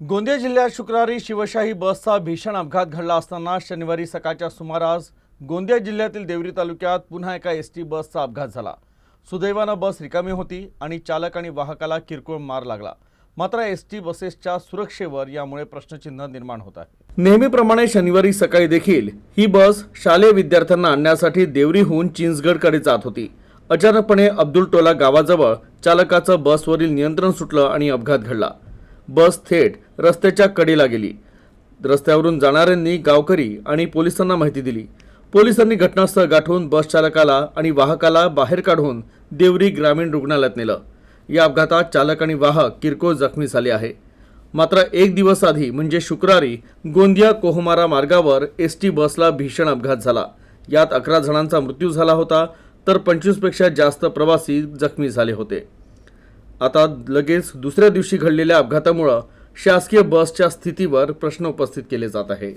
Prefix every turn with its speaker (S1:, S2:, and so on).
S1: गोंदिया जिल्ह्यात शुक्रवारी शिवशाही बसचा भीषण अपघात घडला असताना शनिवारी सकाळच्या सुमारास गोंदिया जिल्ह्यातील देवरी तालुक्यात पुन्हा एका एस टी बसचा अपघात झाला. सुदैवानं बस रिकामी होती आणि चालक आणि वाहकाला किरकोळ मार लागला. मात्र एस टी बसेसच्या सुरक्षेवर यामुळे प्रश्नचिन्ह निर्माण होत आहे. नेहमीप्रमाणे शनिवारी सकाळी देखील ही बस शालेय विद्यार्थ्यांना आणण्यासाठी देवरीहून चिंचगडकडे जात होती. अचानकपणे अब्दुल टोला गावाजवळ चालकाचं बसवरील नियंत्रण सुटलं आणि अपघात घडला. बस थेट रस्त्याच्या कडीला गेली. रस्त्यावरून जाणाऱ्यांनी गावकरी आणि पोलिसांना माहिती दिली. पोलिसांनी घटनास्थळ गाठून बस चालकाला आणि वाहकाला बाहेर काढून देवरी ग्रामीण रुग्णालयात नेलं. या अपघातात चालक आणि वाहक किरकोळ जखमी झाले आहे. मात्र एक दिवस आधी म्हणजे शुक्रवारी गोंदिया कोहमारा मार्गावर एस टी बसला भीषण अपघात झाला. यात अकरा जणांचा मृत्यू झाला होता तर पंचवीसपेक्षा जास्त प्रवासी जखमी झाले होते. आता लगेच दुसऱ्या दिवशी घडलेल्या अपघातामुळं शासकीय बसच्या स्थितीवर प्रश्न उपस्थित केले जात आहे.